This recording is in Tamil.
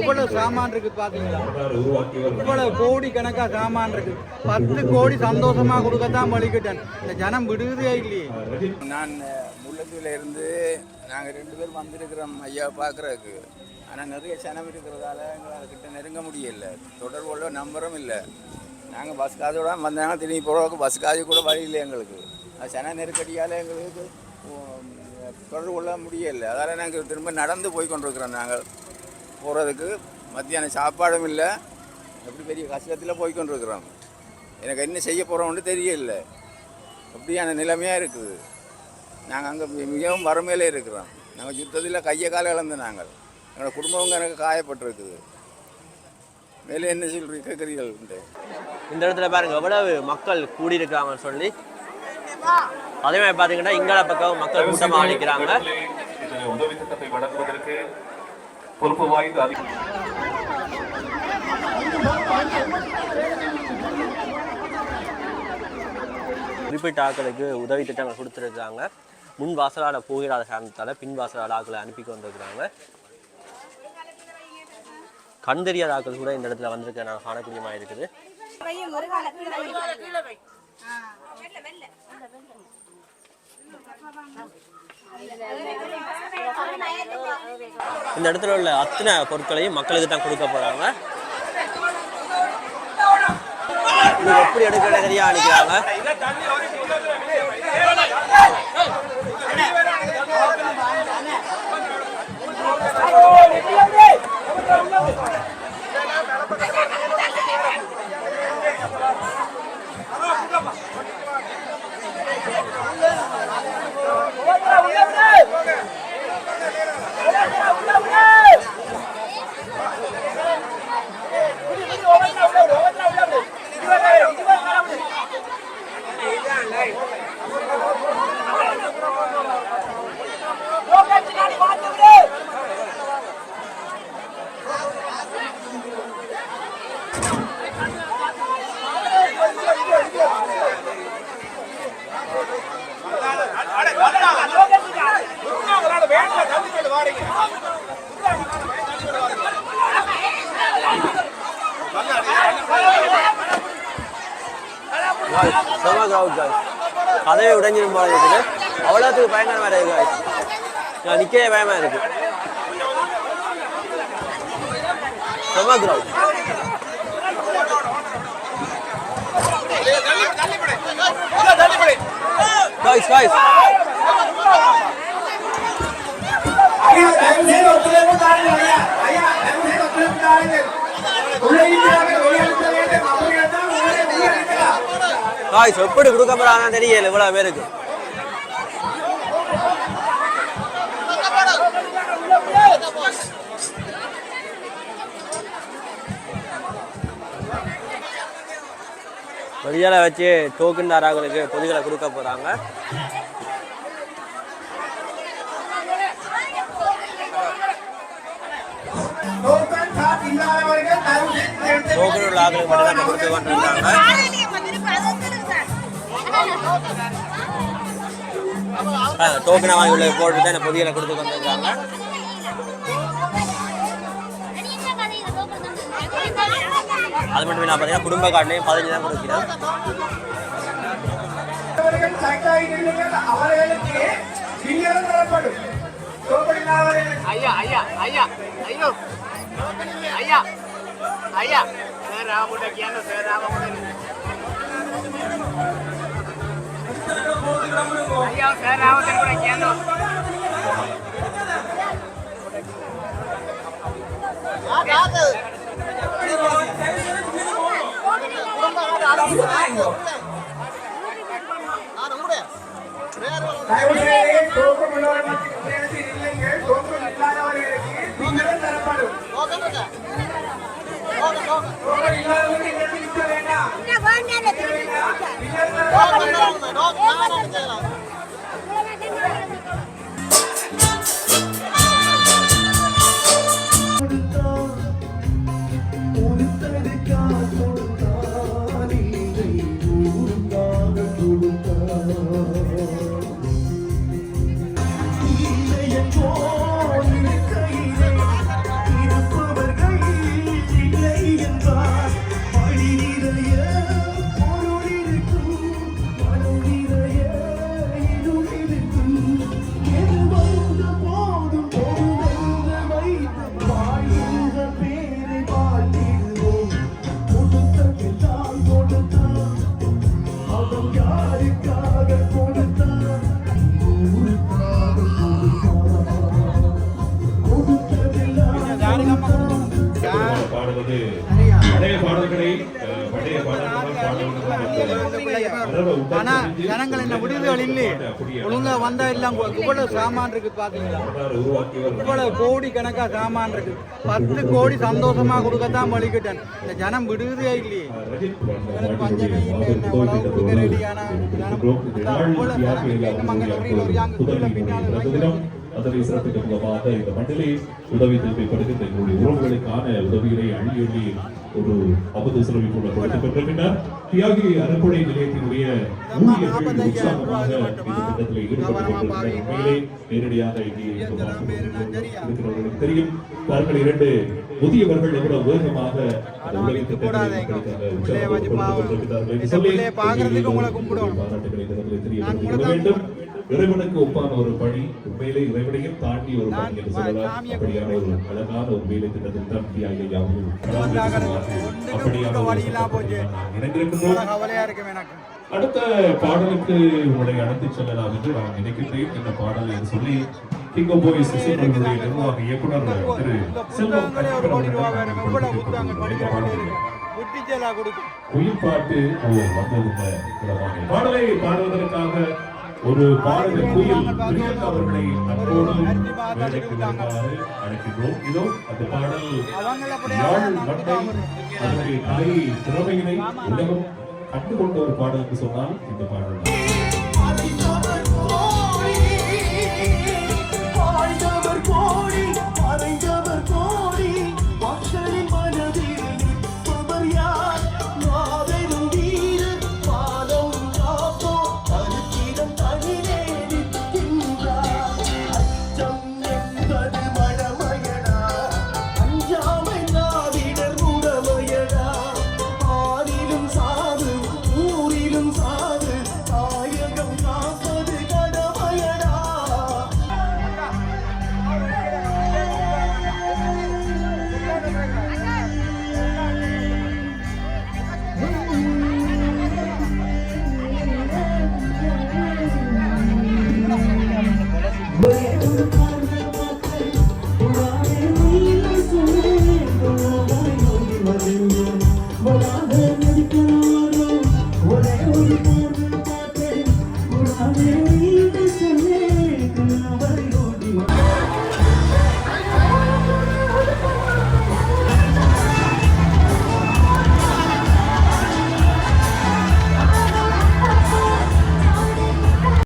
இவ்வளவு சாமான் இருக்கு பாத்தீங்களா? இவ்வளவு கோடி கணக்கா சாமான் இருக்கு. பத்து கோடி சந்தோஷமா கொடுக்கத்தான் வலிக்கிட்டேன். இந்த ஜனம் விடுதே இல்லையே. நான் முள்ளத்தூர்ல இருந்து நாங்கள் ரெண்டு பேரும் வந்திருக்கிறோம் ஐயா பார்க்குறதுக்கு. ஆனால் நிறைய சனம் இருக்கிறதால எங்களால் கிட்ட நெருங்க முடியல. தொடர்பு உள்ள நம்பரும் இல்லை. நாங்கள் பஸ் காசோட வந்தாங்க திரும்பி போகிறதுக்கு பஸ் காசு கூட வழி இல்லை எங்களுக்கு. அது சன நெருக்கடியால் எங்களுக்கு தொடர்பு கொள்ள முடியல. அதால் நாங்கள் திரும்ப நடந்து போய் கொண்டிருக்கிறோம் நாங்கள் போகிறதுக்கு மத்தியானம் சாப்பாடும் இல்லை. எப்படி பெரிய கஷ்டத்தில் போய் கொண்டிருக்கிறோம். எனக்கு என்ன செய்ய போகிறோம்னு தெரியல. அப்படியான நிலைமையாக இருக்குது. நாங்கள் அங்கே மிகவும் வறுமையில இருக்கிறோம். நாங்கள் யுத்தத்தில் கையை கால இழந்த நாங்கள். எங்களோட குடும்பம் எனக்கு காயப்பட்டிருக்குது. மேலே என்ன சொல்றீங்க கேட்குறீர்கள் இந்த இடத்துல பாருங்க எவ்வளவு மக்கள் கூடியிருக்காங்கன்னு சொல்லி. அதே மாதிரி பாத்தீங்கன்னா இங்கால பக்கம் மக்கள் கூட்டமாக இதனை உதவி திட்டத்தை வழங்குவதற்கு பொறுப்பு வாய்ந்த குறிப்பிட்ட ஆட்களுக்கு உதவி திட்டங்கள் கொடுத்துருக்காங்க முன் வாசலாட போகிறாத காரணத்தால பின் வாசலாட ஆட்களை அனுப்பி கொண்டிருக்கிறாங்க. கண் தெரியாத ஆட்கள் கூட இந்த இடத்துல வந்திருக்க நான் காணக்கூடியமாக இருக்குது. இந்த இடத்துல உள்ள அத்தனை பொருட்களையும் மக்களுக்கு தான் கொடுக்க போறாங்க. இது எப்படி எடுக்கிறது தெரியா அனுக்கிறாங்க செம காய்ஸ் கதவை உடைஞ்சிரும் போல இருக்குது அவ்வளோத்துக்கு பயங்கரமாக இருக்கு காய்ஸ் நான் நிற்கவே பயமாக இருக்கு செம காய்ஸ் காய்ஸ் காய்ஸ் எப்படி கொடுக்க போறாங்கன்னு தெரியல இவ்வளவு பேருக்கு. வெளியால வச்சு டோக்கன் தாராங்களுக்கு பொதுகளை கொடுக்க போறாங்க. டோக்கன் உள்ள ஆளுங்களுக்கு மட்டும் தான் கொடுத்து கொண்டிருக்காங்க. டோக்கனை வாங்கி உள்ள போட்டு தான் பொதிகளை கொடுத்து கொண்டிருக்காங்க அது மட்டும் இல்லாமல் பார்த்தீங்கன்னா குடும்ப கார்டுலையும் பதினஞ்சு தான் சைட்டாயிடுங்கள் அவர்களுக்கு தரப்படும். ஐயா ஐயா ஐயா ஐயோ. ஐயா ஐயா. சார் ராமுட Adiós, se இப்பொழுது பழைய பாடல்களை பழைய பாடல்கள் ஆனா ஜனங்கள் என்ன விடுதல் இல்லையே ஒழுங்கா வந்தா எல்லாம் இவ்வளவு சாமான் இருக்கு பாத்தீங்களா? இவ்வளவு கோடி கணக்கா சாமான் இருக்கு. பத்து கோடி சந்தோஷமா கொடுக்கத்தான் இந்த ஜனம் இல்லையே. எனக்கு பஞ்சமே இல்லை என்ன உழவு கொடுக்க ரெடியான ஜனம் இவ்வளவு பின்னால. அதனை சிறப்பிக்கும் விதமாக இந்த மண்ணிலே உதவி தேவைப்படுகின்ற எங்களுடைய உறவுகளுக்கான உதவிகளை அழியொல்லி ஒரு அமுது செலவை போல கொடுத்துக் கொண்டிருக்கின்றார் தியாகி அறப்படை நிலையத்தினுடைய ஊழியர்கள் உற்சாகமாக இந்த திட்டத்தில் ஈடுபட்டுக் உண்மையிலே நேரடியாக இங்கே இருக்கிறவர்களுக்கு தெரியும். பாருங்கள் இரண்டு முதியவர்கள் எவ்வளவு வேகமாக. பாராட்டுகளை இந்த வேண்டும். இறைவனுக்கு ஒப்பான ஒரு பணி உண்மையிலே இறைவனையும் தாண்டி ஒரு பணி என்று சொல்லலாம். அப்படியான ஒரு அழகான ஒரு வேலை திட்டத்தில் தான் தியாகி யாவும் அப்படியான அடுத்த பாடலுக்கு உங்களை அழைத்து செல்லலாம் என்று நான் நினைக்கின்றேன். இந்த பாடலை சொல்லி கிங் ஆஃப் பாய்ஸ் இசைக்குழுவுடைய நிர்வாக இயக்குனர் திரு செல்வம் உயிர் பாட்டு பாடுவதற்காக ஒரு பாடல் குயில் பிரியங்கா அவர்களை அன்போடு வருமாறு அழைக்கின்றோம் இதோ அந்த பாடல் யாழ் நான் அதனுடைய கலை திறமையினை உலகம் கண்டுகொண்ட ஒரு பாடல் என்று சொன்னால் இந்த பாடல் தான். feliz.